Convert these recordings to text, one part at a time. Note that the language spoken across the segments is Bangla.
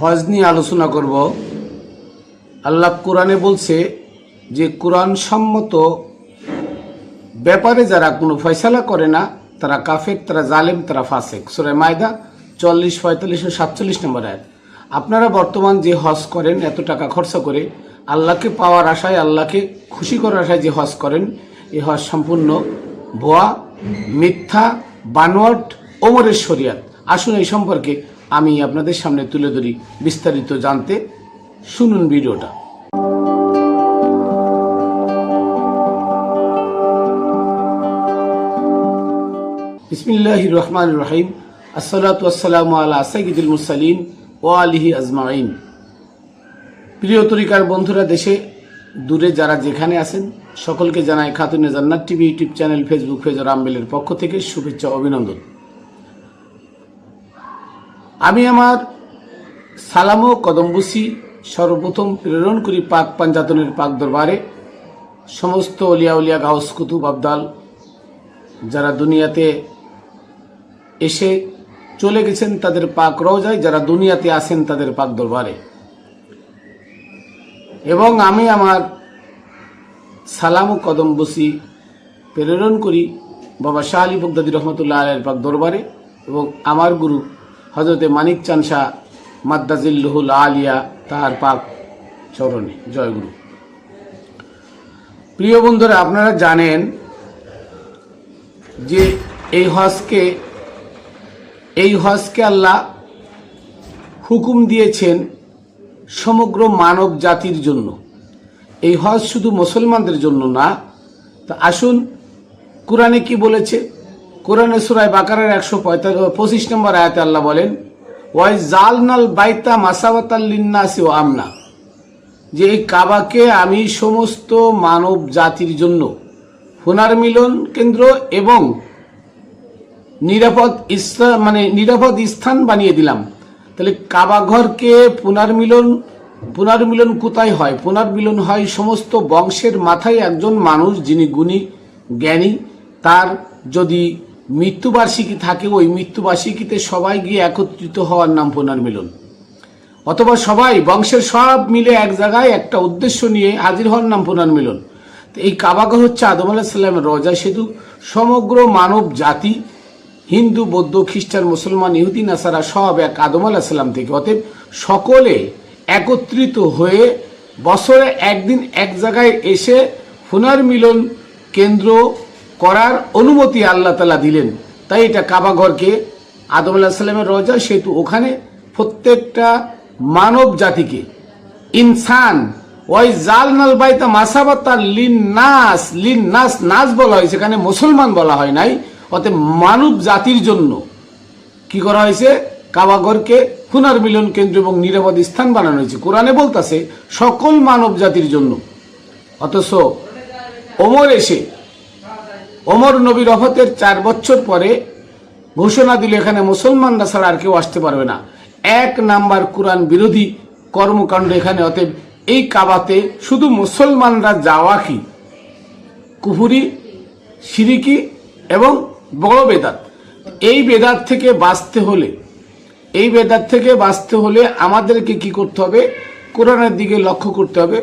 হজ নিয়ে আলোচনা করব। আল্লাহ কোরআনে বলছে যে, কোরআন সম্মত ব্যাপারে যারা কোনো ফয়সালা করে না, তারা কাফের, তারা জালেম, তারা ফাসেক। সুরে মায়দা চল্লিশ, পঁয়তাল্লিশ ও সাতচল্লিশ নম্বর আয়াত। আপনারা বর্তমান যে হজ করেন, এত টাকা খরচা করে, আল্লাহকে পাওয়ার আশায়, আল্লাহকে খুশি করার আশায় যে হজ করেন, এ হজ সম্পূর্ণ ভুয়া, মিথ্যা, বানোয়াট, ওমরের শরিয়াত। আসুন এই সম্পর্কে আমি আপনাদের সামনে তুলে ধরি বিস্তারিত জানতে শুনুন ভিডিওটা। বিসমিল্লাহ রহমান রহিম আসসালাতু আসসালামু আলা সাইয়িদুল মুরসালিন ও আলিহি আজমাইন। প্রিয় তরিকার বন্ধুরা, দেশে দূরে যারা যেখানে আছেন, সকলকে জানাই Khatune Jannat TV YouTube channel, Facebook page রামবেলের পক্ষ থেকে শুভেচ্ছা অভিনন্দন। আমি আমার সালামো কদম্বুসি সর্বপ্রথম প্রেরণ করি পাক পাঞ্জাতনের পাক দরবারে। সমস্ত অলিয়া উলিয়া গাউস কুতুব আবদাল যারা দুনিয়াতে এসে চলে গেছেন তাদের পাক রওজায়, যারা দুনিয়াতে আসেন তাদের পাক দরবারে। এবং আমি আমার সালাম ও কদম বসি প্রেরণ করি বাবা শাহ আলী বগদাদি রহমতুল্লাহ আলের পাক দরবারে এবং আমার গুরু হজরতে মানিক চান শাহ মাদ্দাজিল্লুহুল আলিয়া তাহার পাক চরণে জয় গুরু প্রিয় বন্ধুরা, আপনারা জানেন যে এই হজকে এই হজকে আল্লাহ হুকুম দিয়েছেন সমগ্র মানব জাতির জন্য। এই হজ শুধু মুসলমানদের জন্য না, তা আসুন কোরআনে কি বলেছে? কোরআনে সুরায় বাকারের একশো পঁচিশ নম্বর আয়াতে আল্লাহ বলেন ওয়াই জালনাল বাইতা মাসাওয়াতাল্লিন্নাসি ও আমনা যে এই কাবাকে আমি সমস্ত মানব জাতির জন্য পুনর্মিলন কেন্দ্র এবং নিরাপদ স্থান মানে নিরাপদ স্থান বানিয়ে দিলাম। তাহলে কাবাঘরকে পুনর্মিলন পুনর্মিলন কোথায় হয়? পুনর্মিলন হয় সমস্ত বংশের মাথায় একজন মানুষ যিনি গুণী, জ্ঞানী, তার যদি মৃত্যুবার্ষিকী থাকে, ওই মৃত্যুবার্ষিকীতে সবাই গিয়ে একত্রিত হওয়ার নাম পুনর্মিলন। অথবা সবাই, বংশের সব মিলে এক জায়গায় একটা উদ্দেশ্য নিয়ে হাজির হওয়ার নাম পুনর্মিলন। এই কাবাঘর হচ্ছে আদম আলাহিসাল্লামের রজা সেতু। সমগ্র মানব জাতি, হিন্দু, বৌদ্ধ, খ্রিস্টান, মুসলমান, ইহুদি, নাসারা সব এক আদম আলাহিসাল্লাম থেকে। অতএব সকলে একত্রিত হয়ে বছরে একদিন এক জায়গায় এসে পুনর্মিলন কেন্দ্র করার অনুমতি আল্লাহ তালা দিলেন। তাই এটা কাবাঘরকে আদম আলাহ সাল্লামের রজা সেহেতু ওখানে প্রত্যেকটা মানব জাতিকে, ইনসান ওই জাল নাল বাইতা মাসাবাতার লিন নাস লিন নাস নাস বলা হয়েছে এখানে মুসলমান বলা হয় নাই, অতএব মানব জাতির জন্য কি করা হয়েছে? কাবাগরকে পুনর্মিলন কেন্দ্র এবং নিরাপদ স্থান বানানো হয়েছে। কোরআনে বলতাছে, সকল মানব জাতির জন্য। অথচ ওমর এসে ওমর নবী রফতের চার বছর পরে ঘোষণা দিল, এখানে মুসলমানরা ছাড়া আর কেউ আসতে পারবে না। এক নাম্বার কোরআন বিরোধী কর্মকাণ্ড এখানে, অতএব এই কাবাতে শুধু মুসলমানরা যাওয়া কি? কুহুরি সিরিকি এবং বড় বেদাত। এই বেদাত থেকে বাঁচতে হলে, এই বেদাত থেকে বাঁচতে হলে আমাদেরকে কি করতে হবে? কোরআনের দিকে লক্ষ্য করতে হবে।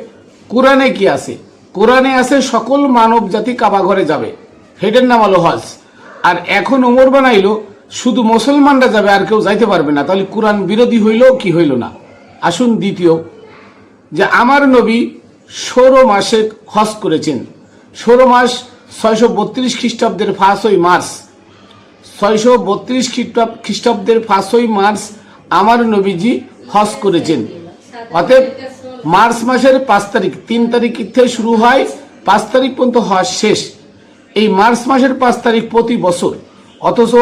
কোরআনে কি আছে? কোরআনে আছে সকল মানব জাতি কাবাঘরে যাবে। হেডের নাম হলো হজ। আর এখন ওমর বানাইলো, শুধু মুসলমানরা যাবে, আর কেউ যাইতে পারবে না। তাহলে কোরআন বিরোধী হইল কি হইল না? আসুন দ্বিতীয়, যে আমার নবী ষোলো মাসে হজ করেছেন। ষোলো মাস ছয়শো বত্রিশ খ্রিস্টাব্দের পাঁচই মার্চ। ছয়শো বত্রিশ খ্রিস্টাব খ্রিস্টাব্দের পাঁচই মার্চ আমার নবীজি হজ করেছেন। অতএব মার্চ মাসের পাঁচ তারিখ, তিন তারিখ থেকে শুরু হয়, পাঁচ তারিখ পর্যন্ত হজ শেষ। এই মার্চ মাসের পাঁচ তারিখ প্রতি বছর। অথচ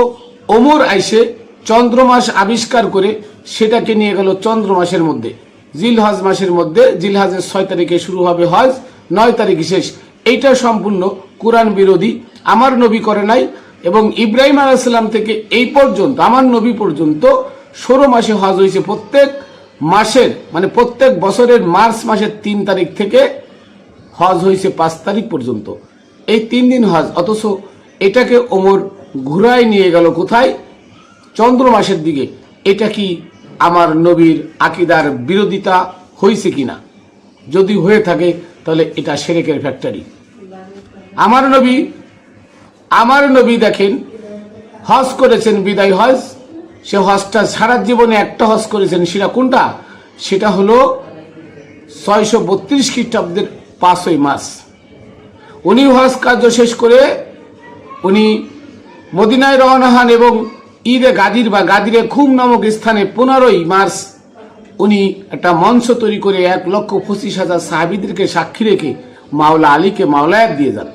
ওমর আইসে চন্দ্রমাস আবিষ্কার করে সেটাকে নিয়ে গেল চন্দ্র মাসের মধ্যে। জিলহজ মাসের মধ্যে, জিলহাজের ছয় তারিখে শুরু হবে হজ, নয় তারিখ শেষ। এইটা সম্পূর্ণ কোরআন বিরোধী, আমার নবী করে নাই এবং ইব্রাহিম আলাইসাল্লাম থেকে এই পর্যন্ত, আমার নবী পর্যন্ত ষোলো মাসে হজ হয়েছে প্রত্যেক মাসের মানে প্রত্যেক বছরের মার্চ মাসের তিন তারিখ থেকে হজ হয়েছে পাঁচ তারিখ পর্যন্ত। এই তিন দিন হজ, অথচ এটাকে ওমর ঘুরায় নিয়ে গেল কোথায়? চন্দ্র মাসের দিকে। এটা কি আমার নবীর আকিদার বিরোধিতা হয়েছে কিনা? যদি হয়ে থাকে, তাহলে এটা সেরেকের ফ্যাক্টরি। আমার নবী আমার নবী দেখেন, হজ করেছেন বিদায় হজ, সে হজটা সারা জীবনে একটা হজ করেছেন, সেটা কোনটা? সেটা হলো ছয়শো বত্রিশ খ্রিস্টাব্দের পাঁচই মাস উনি হজ কার্য শেষ করে উনি মদিনায় রওনা হন এবং ঈদে গাদির বা গাদিরে খুম নামক স্থানে পনেরোই মার্চ উনি একটা মঞ্চ তৈরি করে এক লক্ষ পঁচিশ হাজার সাহাবিদেরকে সাক্ষী রেখে মাওলা আলীকে মাওলায়াত দিয়ে যান।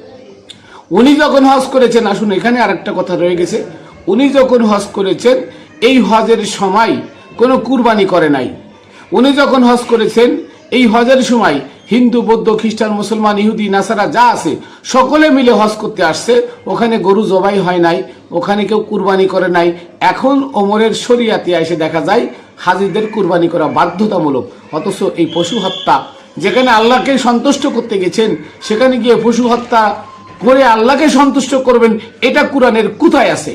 উনি যখন হজ করেছেন, আসুন এখানে আরেকটা কথা রয়ে গেছে, উনি যখন হজ করেছেন, এই হজের সময় কোনো কুরবানি করে নাই। উনি যখন হজ করেছেন, এই হজের সময় হিন্দু, বৌদ্ধ, খ্রিস্টান, মুসলমান, ইহুদি, নাসারা, যা আছে, সকলে মিলে হজ করতে আসছে। ওখানে গরু জবাই হয় নাই, ওখানে কেউ কুরবানি করে নাই। এখন ওমরের শরিয়াতে এসে দেখা যায়, হাজিদের কুরবানি করা বাধ্যতামূলক। অথচ এই পশু হত্যা, যেখানে আল্লাহকে সন্তুষ্ট করতে গেছেন, সেখানে গিয়ে পশু হত্যা করে আল্লাহকে সন্তুষ্ট করবেন, এটা কোরআনের কোথায় আছে?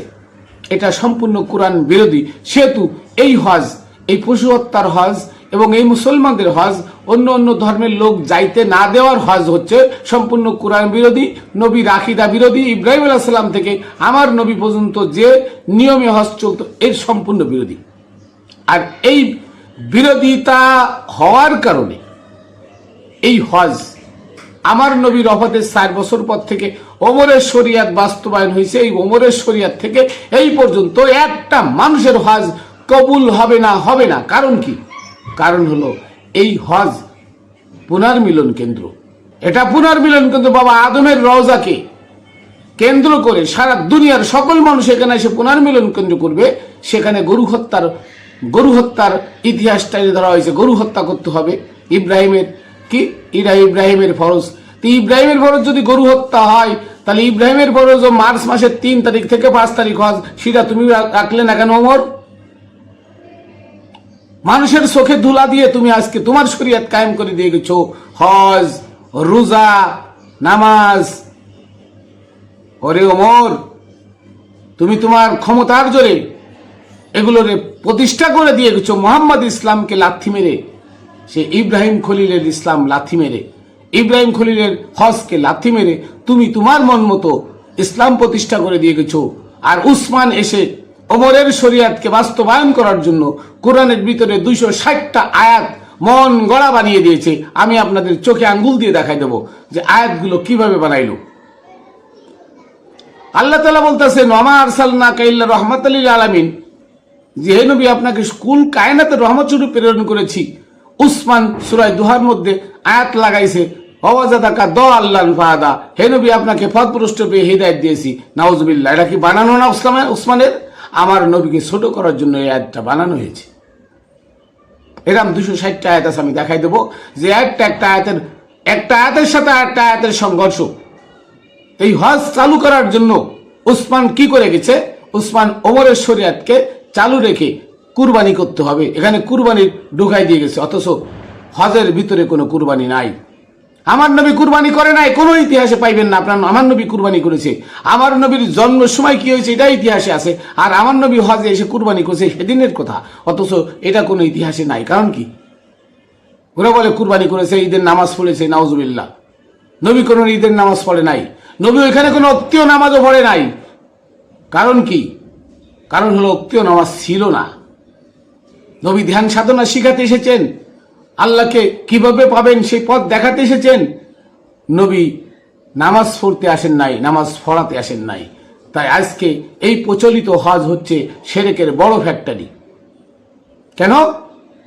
এটা সম্পূর্ণ কোরআন বিরোধী। সেহেতু এই হজ, এই পশু হত্যার হজ এবং এই মুসলমানদের হজ অন্য অন্য ধর্মের লোক যাইতে না দেওয়ার হজ হচ্ছে সম্পূর্ণ কোরআন বিরোধী, নবী রাখিদা বিরোধী, ইব্রাহিম আলাহ সাল্লাম থেকে আমার নবী পর্যন্ত যে নিয়মে হজ চলত, এর সম্পূর্ণ বিরোধী। আর এই বিরোধিতা হওয়ার কারণে এই হজ আমার নবীর অফাতের চার বছর পর থেকে ওমরের শরিয়াত বাস্তবায়ন হয়েছে। এই ওমরের শরিয়াত থেকে এই পর্যন্ত একটা মানুষের হজ কবুল হবে না হবে না। কারণ কি? কারণ হলো এই হজ পুনর্মিলন কেন্দ্র। এটা পুনর্মিলন কেন্দ্র বাবা আদমের রওজাকে কেন্দ্র করে সারা দুনিয়ার সকল মানুষ এখানে এসে পুনর্মিলন কেন্দ্র করবে। সেখানে গরু হত্যার গরু হত্যার ইতিহাসটা ধরা হয়েছে। গরু হত্যা করতে হবে। ইব্রাহিমের কি? ইরা ইব্রাহিমের ফরজ। তো ইব্রাহিমের ফরজ যদি গরু হত্যা হয়, তাহলে ইব্রাহিমের ফরজ মার্চ মাসের তিন তারিখ থেকে পাঁচ তারিখ হজ। সেটা তুমি রাখলে না কেন ওমর মানুষের চোখে ধুলা দিয়ে তুমি আজকে তোমার শরীয়ত কায়েম করে দিয়ে গেছো। হজ, রোজা, নামাজ। ওরে ওমর, তুমি তোমার ক্ষমতার জোরে এগুলোরে প্রতিষ্ঠা করে দিয়ে গেছো। মোহাম্মদ ইসলামকে লাথি মেরে, সে ইব্রাহিম খলিলের ইসলাম লাথি মেরে, ইব্রাহিম খলিলের হজকে লাথি মেরে তুমি তোমার মন মতো ইসলাম প্রতিষ্ঠা করে দিয়ে গেছো। আর উসমান এসে ওমরের শরিয়াতকে বাস্তবায়ন করার জন্য কোরআনের ভিতরে দুইশো ষাটটা আয়াত মন গড়া বানিয়ে দিয়েছে। আমি আপনাদের চোখে আঙ্গুল দিয়ে দেখাই দেবো যে আয়াতগুলো কীভাবে বানাইলো। আল্লাহ তালা বলতেছেন, ওমা আরসালনা কাইল্লা রহমত আলীল আলামিন। যে হে নবী, আপনাকে স্কুল কায়নাতে রহমত স্বরূপ প্রেরণ করেছি। উসমান সুরায় দুহার মধ্যে আয়াত লাগাইছে অবাজাদাকা দ আল্লাহ ফাহাদা হে নবী, আপনাকে পথপুরষ্ট পেয়ে হৃদায়ত দিয়েছি। নাউজবিল্লাহ, এটা কি বানানো না উসমানের? আমার নবীকে ছোট করার জন্য এই আয়াতটা বানানো হয়েছে। এরকম দুশো ষাটটা আয়াত আছে, আমি দেখাই দেবো। যে একটা একটা আয়াতের একটা আয়াতের সাথে একটা আয়াতের সংঘর্ষ। এই হজ চালু করার জন্য উসমান কি করে গেছে? উসমান ওমরের শরিয়াতকে চালু রেখে কুরবানি করতে হবে। এখানে কুরবানি ঢুকাই দিয়ে গেছে, অথচ হজের ভিতরে কোনো কুরবানি নাই। আমার নবী কুরবানি করে নাই, কোনো ইতিহাসে পাইবেন না আপনার আমার নবী কুরবানি করেছে। আমার নবীর জন্ম সময় কি হয়েছে এটা ইতিহাসে আছে। আর আমার নবী হজে এসে কুরবানি করেছে, সেদিনের কথা। অথচ এটা কোনো ইতিহাসে নাই। কারণ কি? ওরা বলে, কুরবানি করেছে, ঈদের নামাজ পড়েছে, নাউজুবিল্লাহ। নবী কোনো ঈদের নামাজ পড়ে নাই। নবী ওইখানে কোনো অক্তীয় নামাজও পড়ে নাই। কারণ কি? কারণ হলো অক্তীয় নামাজ ছিল না। নবী ধ্যান সাধনা শিখাতে এসেছেন। আল্লাহকে কীভাবে পাবেন সেই পথ দেখাতে এসেছেন? নবী নামাজ পড়তে আসেন নাই, নামাজ পড়াতে আসেন নাই। তাই আজকে এই প্রচলিত হজ হচ্ছে সেরেকের বড় ফ্যাক্টরি। কেন?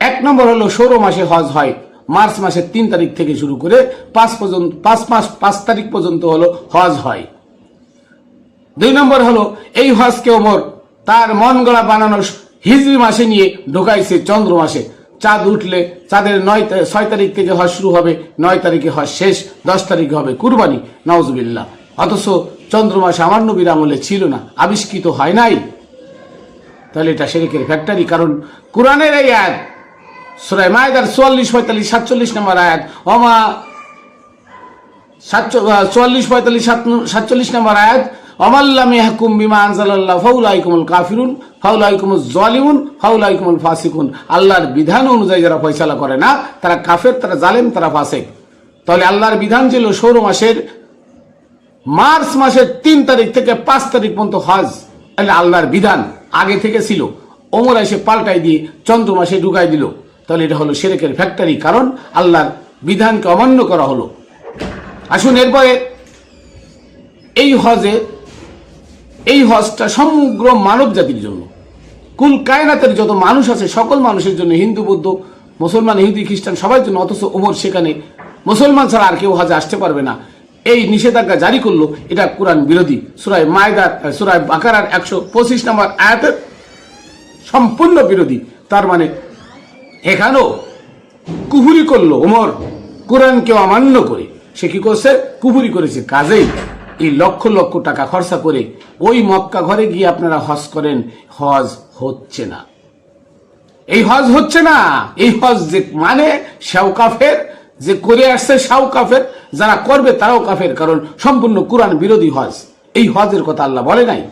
এক নম্বর হলো ষোলো মাসে হজ হয়, মার্চ মাসের তিন তারিখ থেকে শুরু করে পাঁচ পর্যন্ত, পাঁচ মাস, পাঁচ তারিখ পর্যন্ত হলো হজ হয়। দুই নম্বর হলো এই হজকে ওমর তার মন গড়া বানানো হিজড়ি মাসে নিয়ে ঢোকাইছে চন্দ্র মাসে। চাঁদ উঠলে চাঁদের নয় ছয় তারিখ থেকে হজ শুরু হবে নয় তারিখে হজ শেষ দশ তারিখে হবে কুরবানি। নওয়াজবিল্লাহ অথচ চন্দ্র মাসে আমার নবীর আমলে ছিল না আবিষ্কৃত হয় নাই। তাহলে এটা শেরেকের ফ্যাক্টরি কারণ কোরআনের এই আয়াত সুরায় মায়দার চুয়াল্লিশ পঁয়তাল্লিশ সাতচল্লিশ নম্বর আয়াত অমা সাতচ- আহ, চুয়াল্লিশ পঁয়তাল্লিশ সাত- সাতচল্লিশ নম্বর আয়াত অমাল্লাম ইয়াহকুম বিমা আনজালাল্লাহ ফাউলাইকুমুল কাফিরুন ফাউলাইকুমুল জালিমুন, ফাউলাইকুমুল ফাসিকুন। আল্লাহর বিধান অনুযায়ী যারা ফয়সালা করে না, তারা কাফের, তারা জালেম, তারা ফাসেক। তাহলে আল্লাহর বিধান ছিল সৌর মাসের মার্চ মাসের তিন তারিখ থেকে পাঁচ তারিখ পর্যন্ত হজ। এটা আল্লাহর বিধান আগে থেকে ছিল। ওমর এসে পাল্টাই দিয়ে চন্দ্র মাসে ঢুকাই দিল। তাহলে এটা হলো সেরেকের ফ্যাক্টরি, কারণ আল্লাহর বিধানকে অমান্য করা হলো। আসুন এরপরে এই হজে এই হজটা সমগ্র মানব জাতির জন্য। কুল কায়নাতের যত মানুষ আছে, সকল মানুষের জন্য, হিন্দু, বৌদ্ধ, মুসলমান হিন্দু খ্রিস্টান, সবার জন্য, অথচ ওমর সেখানে মুসলমান ছাড়া আর কেউ হজে আসতে পারবে না। এই নিষেধাজ্ঞা জারি করল, এটা কোরআন বিরোধী। সুরায় মায়দার সুরায় বাকারার একশো পঁচিশ নম্বর আয়াতের সম্পূর্ণ বিরোধী। তার মানে এখানেও কুহুরি করল ওমর। কোরআনকে অমান্য করে। সে কি করছে? কুহুরি করেছে কাজেই। এই লক্ষ লক্ষ টাকা খরচা করে ওই মক্কা ঘরে গিয়ে আপনারা হজ করেন। হজ হচ্ছে না। এই হজ হচ্ছে না। এই হজ যে মানে সেও কাফের, যে করে আসছে সেও কাফের, যারা করবে তারাও কাফের, কারণ সম্পূর্ণ কোরআন বিরোধী হজ। এই হজের কথা আল্লাহ বলে নাই।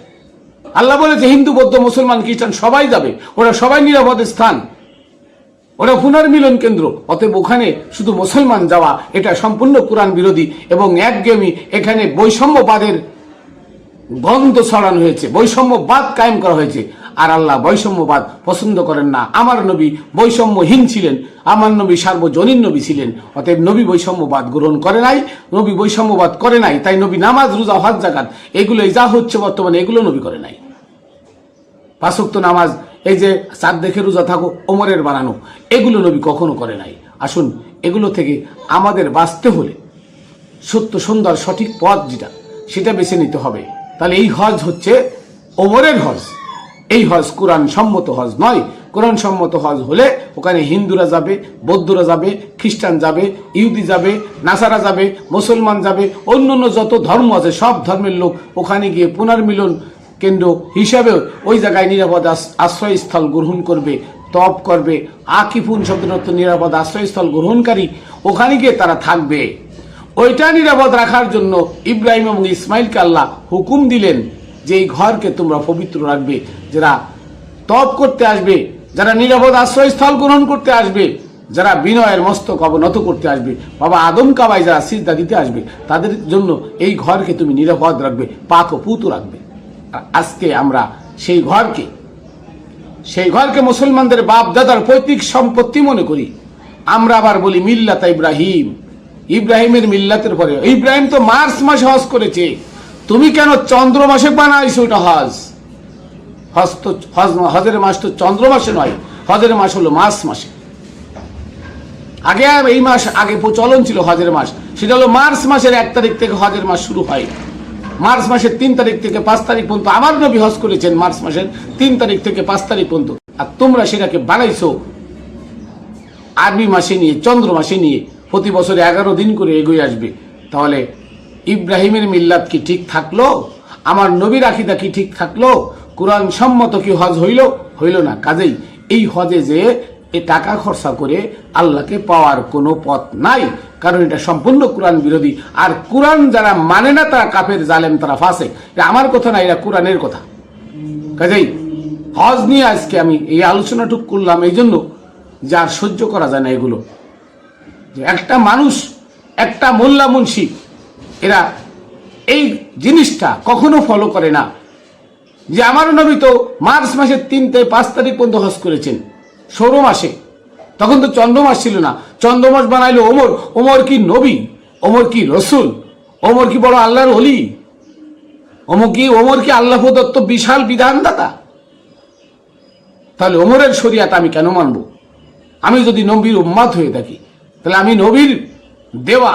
আল্লাহ বলে যে হিন্দু, বৌদ্ধ, মুসলমান, খ্রিস্টান সবাই যাবে। ওরা সবাই নিরাপদ স্থান। ওরা পুনর্মিলন কেন্দ্র। অতএব ওখানে শুধু মুসলমান যাওয়া, এটা সম্পূর্ণ কোরআন বিরোধী এবং একগেমি এখানে বৈষম্যবাদের গন্ধ ছড়ানো হয়েছে, বৈষম্যবাদ কায়েম করা হয়েছে। আর আল্লাহ বৈষম্যবাদ পছন্দ করেন না। আমার নবী বৈষম্যহীন ছিলেন, আমার নবী সার্বজনীন নবী ছিলেন। অতএব নবী বৈষম্যবাদ গ্রহণ করে নাই, নবী বৈষম্যবাদ করে নাই, তাই নবী নামাজ, রোজা, হজ জাকাত এগুলো যা হচ্ছে বর্তমানে এগুলো নবী করে নাই। পাঁচক্ত নামাজ এই যে চার দেখে রোজা থাকো ওমরের বানানো, এগুলো নবী কখনো করে নাই। আসুন, এগুলো থেকে আমাদের বাঁচতে হলে সত্য, সুন্দর, সঠিক পথ যেটা, সেটা বেছে নিতে হবে। তাহলে এই হজ হচ্ছে ওমরের হজ। এই হজ কোরআন সম্মত হজ নয়। কোরআন সম্মত হজ হলে ওখানে হিন্দুরা যাবে, বৌদ্ধরা যাবে, খ্রিস্টান যাবে, ইহুদি যাবে, নাসারা যাবে, মুসলমান যাবে অন্য অন্য যত ধর্ম আছে, সব ধর্মের লোক ওখানে গিয়ে পুনর্মিলন কেন্দ্র হিসাবে ওই জায়গায় নিরাপদ আশ্রয়স্থল গ্রহণ করবে, তপ করবে। আকিফুন শব্দের অর্থ নিরাপদ আশ্রয়স্থল গ্রহণকারী, ওখানে গিয়ে তারা থাকবে। ওইটা নিরাপদ রাখার জন্য ইব্রাহিম এবং ইসমাইলকে আল্লাহ হুকুম দিলেন যে এই ঘরকে তোমরা পবিত্র রাখবে, যারা তপ করতে আসবে, যারা নিরাপদ আশ্রয়স্থল গ্রহণ করতে আসবে, যারা বিনয়ের মস্তক অবনত করতে আসবে, বাবা আদম কাবায় যারা সিজদা দিতে আসবে, তাদের জন্য এই ঘরকে তুমি নিরাপদ রাখবে, পাক ও পুত রাখবে। আজকে আমরা সেই ঘরকে সেই ঘরকে মুসলমানদের বাপ দাদার পৈতৃক সম্পত্তি মনে করি। আমরা আবার বলি মিল্লাত ইব্রাহিম। ইব্রাহিমের মিল্লাতের পরে, ইব্রাহিম তো মার্চ মাসে হজ করেছে। তুমি কেন চন্দ্র মাসে বানাইছো ওটা হজ? হজ তো, হজ হজের মাস তো চন্দ্র মাসে নয়, হজের মাস হলো মার্চ মাসে। আগে এই মাস আগে প্রচলন ছিল হজের মাস, সেটা হলো মার্চ মাসের এক তারিখ থেকে হজের মাস শুরু হয়। মার্চ মাসের তিন তারিখ থেকে পাঁচ তারিখ পর্যন্ত আমার নবী হজ করেছেন মার্চ মাসের তিন তারিখ থেকে পাঁচ তারিখ পর্যন্ত। আর তোমরা সেটাকে বানাইছো আরবি মাসে নিয়ে, চন্দ্র মাসে নিয়ে, প্রতি বছরে এগারো দিন করে এগিয়ে আসবে। তাহলে ইব্রাহিমের মিল্লাত কি ঠিক থাকল? আমার নবীর আকিদা কি ঠিক থাকল? কোরআন সম্মত কি হজ হইল? হইল না। কাজেই এই হজে যে এ টাকা খরচা করে আল্লাহকে পাওয়ার কোনো পথ নাই। কারণ এটা সম্পূর্ণ কোরআন বিরোধী। আর কোরআন যারা মানে না, তারা কাফের, জালেম, তারা ফাঁসে এটা আমার কথা না, এটা কোরআনের কথা। কাজেই হজ নিয়ে আজকে আমি এই আলোচনাটুক করলাম এই জন্য যে আর সহ্য করা যায় না এগুলো। একটা মানুষ, একটা মোল্লা মুন্সি, এরা এই জিনিসটা কখনো ফলো করে না। যে আমার নবী তো মার্চ মাসের তিন থেকে পাঁচ তারিখ পর্যন্ত হজ করেছেন। সৌর মাসে। তখন তো চন্দ্র মাস ছিল না। চন্দ্র মাস বানাইলো ওমর। ওমর কি নবী? ওমর কি রসুল? ওমর কি বড় আল্লাহর অলি ওমর কি ওমর কি আল্লাহ প্রদত্ত বিশাল বিধানদাতা? তাহলে ওমরের শরিয়াত আমি কেন মানব? আমি যদি নবীর উম্মাদ হয়ে থাকি, তাহলে আমি নবীর দেওয়া,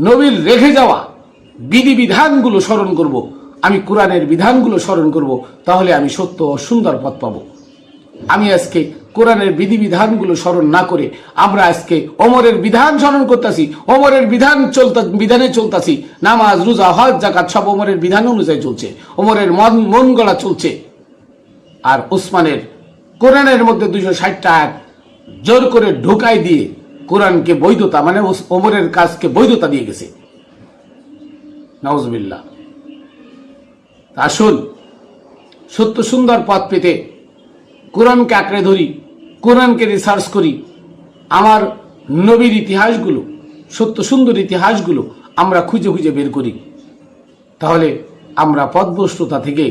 নবীর রেখে যাওয়া বিধিবিধানগুলো স্মরণ করব। আমি কোরআনের বিধানগুলো স্মরণ করব। তাহলে আমি সত্য ও সুন্দর পথ পাবো। আমি আজকে কোরআনের বিধিবিধানগুলো স্মরণ না করে আমরা আজকে ওমরের বিধান স্মরণ করতেছি, ওমরের বিধান চলতা, বিধানে চলতাছি। নামাজ, রোজা, হজ জাকাত সব ওমরের বিধান অনুযায়ী চলছে। ওমরের মন মন গড়া চলছে। আর উসমানের কোরআনের মধ্যে দুইশো ষাটটা আয়াত জোর করে ঢোকাই দিয়ে কোরআনকে বৈধতা মানে ওমরের কাজকে বৈধতা দিয়ে গেছে। নওয়াজবিল্লা আসুন, সত্য সুন্দর পথ পেতে কোরআনকে আঁকড়ে ধরি। কোরআনকে রিসার্চ করি, আমার নবীর ইতিহাসগুলো, সত্য সুন্দর ইতিহাসগুলো আমরা খুঁজে খুঁজে বের করি। তাহলে আমরা পথভ্রষ্টতা থেকে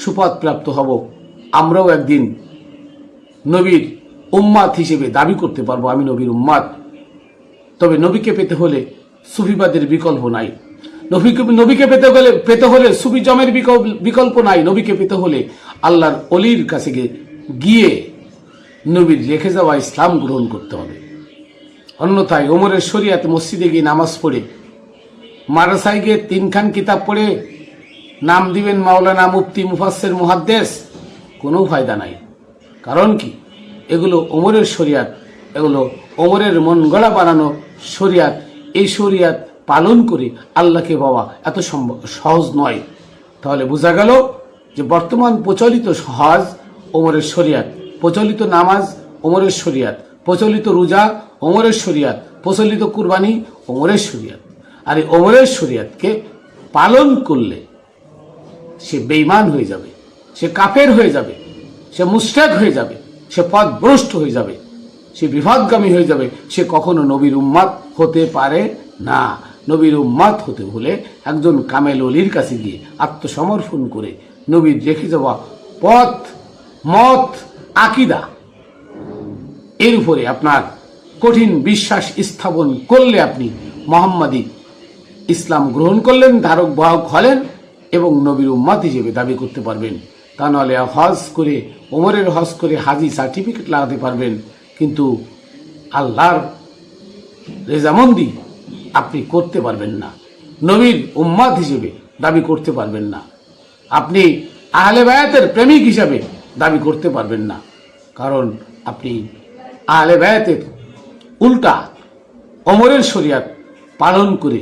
সুপথ প্রাপ্ত হব। আমরাও একদিন নবীর উম্মাদ হিসেবে দাবি করতে পারব, আমি নবীর উম্মাদ। তবে নবীকে পেতে হলে সুফিবাদের বিকল্প নাই। নবীকে নবীকে পেতে গেলে, পেতে হলে সুফি জমের বিকল্প নাই। নবীকে পেতে হলে আল্লাহর অলির কাছে গিয়ে নবীর রেখে যাওয়া ইসলাম গ্রহণ করতে হবে। অন্যথায় ওমরের শরিয়াতে মসজিদে গিয়ে নামাজ পড়ে, মাদ্রাসায় গিয়ে তিনখান কিতাব পড়ে, নাম দিবেন মাওলানা মুফতি মুফাসের মুহাদ্দেস, কোনো ফায়দা নাই। কারণ কি? এগুলো ওমরের শরিয়াত, এগুলো ওমরের মন গড়া বানানো শরিয়াত। এই শরিয়াত পালন করে আল্লাহকে পাওয়া এত সহজ নয়। তাহলে বোঝা গেল যে বর্তমান প্রচলিত সহজ ওমরের শরিয়াত প্রচলিত নামাজ, ওমরের শরিয়াত। প্রচলিত রোজা, ওমরের শরিয়াত। প্রচলিত কুরবানি, ওমরের শরিয়াত। আর এই ওমরের শরিয়াতকে পালন করলে সে বেইমান হয়ে যাবে, সে কাফের হয়ে যাবে, সে মুস্তাক হয়ে যাবে, সে পথভ্রষ্ট হয়ে যাবে, সে বিভাগগামী হয়ে যাবে। সে কখনো নবীর উম্মাদ হতে পারে না। নবীর উম্মাদ হতে হলে একজন কামেল অলির কাছে গিয়ে আত্মসমর্পণ করে নবীর রেখে যাওয়া পথ, মত আকিদা। এর উপরে আপনার কঠিন বিশ্বাস স্থাপন করলে আপনি মোহাম্মদী ইসলাম গ্রহণ করলেন, ধারক বাহক হলেন এবং নবীর উম্মাদ হিসেবে দাবি করতে পারবেন। তা নাহলে হজ করে, ওমরের হজ করে হাজি সার্টিফিকেট লাগাতে পারবেন। কিন্তু আল্লাহর রেজামন্দি আপনি করতে পারবেন না। নবীর উম্মাদ হিসেবে দাবি করতে পারবেন না। আপনি আহলে বায়াতের প্রেমিক হিসাবে দাবি করতে পারবেন না। কারণ আপনি আহলে বায়াতের উল্টা অমরের শরিয়াত পালন করে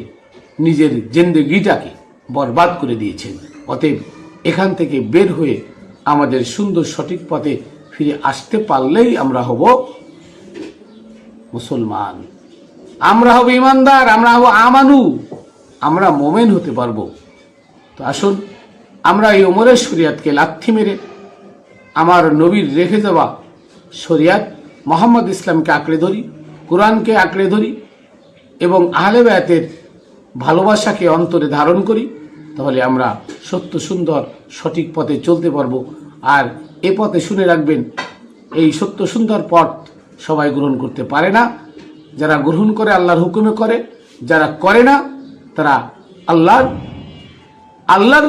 নিজের জেন্দেগিটাকে বরবাদ করে দিয়েছেন। অতএব এখান থেকে বের হয়ে আমাদের সুন্দর সঠিক পথে ফিরে আসতে পারলেই আমরা হব মুসলমান। আমরা হব ইমানদার, আমরা হব আমানু, আমরা মোমেন হতে পারব। তো আসুন, আমরা এই ওমরের শরিয়াতকে লাথি মেরে আমার নবীর রেখে যাওয়া শরিয়াত মোহাম্মদ ইসলামকে আঁকড়ে ধরি, কোরআনকে আঁকড়ে ধরি এবং আহলে বায়াতের ভালোবাসাকে অন্তরে ধারণ করি, তাহলে আমরা সত্য, সুন্দর, সঠিক পথে চলতে পারব। আর এ পথে শুনে রাখবেন, এই সত্য, সুন্দর পথ সবাই গ্রহণ করতে পারে না। যারা গ্রহণ করে আল্লাহর হুকুমে করে, যারা করে না, তারা আল্লাহর আল্লাহর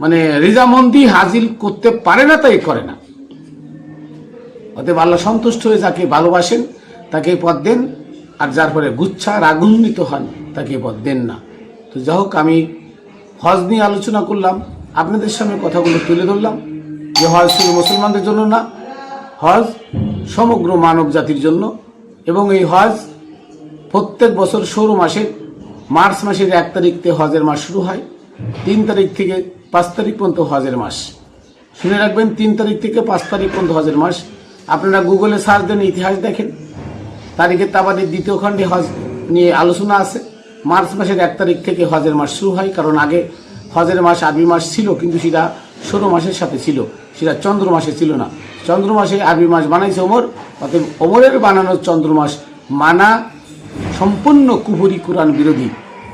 মানে রিজামন্দি হাজির করতে পারে না, তাই করে না। অতএব আল্লাহ সন্তুষ্ট হয়ে যাকে ভালোবাসেন, তাকে পদ দেন, আর যার ফলে গুচ্ছা রাগুন্বিত হন, তাকে পদ দেন না। তো যাই হোক, আমি হজ নিয়ে আলোচনা করলাম, আপনাদের সামনে কথাগুলো তুলে ধরলাম, যে হজ শুধু মুসলমানদের জন্য না, হজ সমগ্র মানব জাতির জন্য, এবং এই হজ প্রত্যেক বছর সৌর মাসের, মার্চ মাসের এক তারিখ থেকে হজের মাস শুরু হয়, তিন তারিখ থেকে পাঁচ তারিখ পর্যন্ত হজের মাস। শুনে রাখবেন, তিন তারিখ থেকে পাঁচ তারিখ পর্যন্ত হজের মাস। আপনারা গুগলে সার্চ দেন, ইতিহাস দেখেন। তারিখের তাবাদের দ্বিতীয় খণ্ডে হজ নিয়ে আলোচনা আছে। মার্চ মাসের এক তারিখ থেকে হজের মাস শুরু হয়, কারণ আগে হজের মাস আরবি মাস ছিল, কিন্তু সেটা ষোলো মাসের সাথে ছিল। সেটা চন্দ্র মাসে ছিল না। চন্দ্র মাসে আরবি মাস বানাইছে ওমর, অতএব ওমরের বানানো চন্দ্র মাস মানা সম্পূর্ণ কুহুরি কোরআন বিরোধী।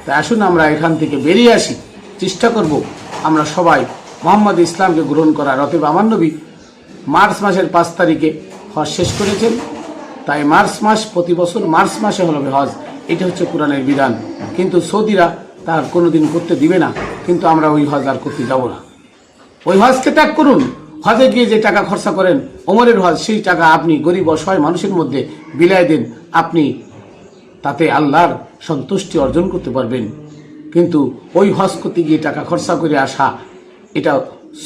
তাই আসুন আমরা এখান থেকে বেরিয়ে আসি। চেষ্টা করব আমরা সবাই মোহাম্মদ ইসলামকে গ্রহণ করার অতএব আমার নবী মার্চ মাসের পাঁচ তারিখে হজ শেষ করেছেন। তাই মার্চ মাস প্রতি বছর মার্চ মাসে হবে হজ। এটা হচ্ছে কোরআনের বিধান। কিন্তু সৌদিরা তার কোনোদিন করতে দিবে না। কিন্তু আমরা ওই হজ আর করতে যাব না। ওই হজকে ত্যাগ করুন। হজে গিয়ে যে টাকা খরচা করেন, ওমরের হজ, সেই টাকা আপনি গরিব অসহায় মানুষের মধ্যে বিলায় দেন। আপনি তাতে আল্লাহর সন্তুষ্টি অর্জন করতে পারবেন। কিন্তু ওই হজ করতে গিয়ে টাকা খরচা করে আসা, এটা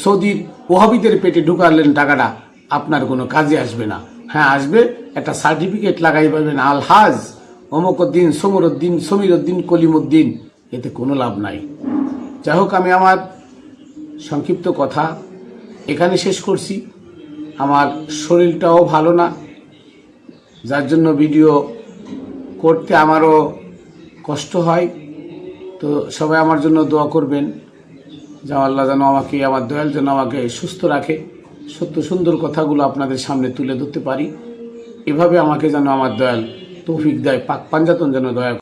সৌদির ওহাবিদের পেটে ঢুকালেন টাকাটা, আপনার কোনো কাজে আসবে না। হ্যাঁ আসবে, একটা সার্টিফিকেট লাগাই পাবেন, আল হাজ, অমকউদ্দিন সমরুদ্দিন সমীরউদ্দিন কলিমুদ্দিন এতে কোনো লাভ নাই। যাই হোক, আমি আমার সংক্ষিপ্ত কথা এখানে শেষ করছি। আমার শরীরটাও ভালো না, যার জন্য ভিডিও করতে আমারও কষ্ট হয়। তো সবাই আমার জন্য দোয়া করবেন যা আল্লাহ যেন আমাকে, আমার দয়াল যেন আমাকে সুস্থ রাখে। সত্য সুন্দর কথাগুলো আপনাদের সামনে তুলে ধরতে পারি। এভাবে আমাকে যেন আমার দয়াল তৌফিক দেয়। পাক পাঞ্জাতন যেন দয়া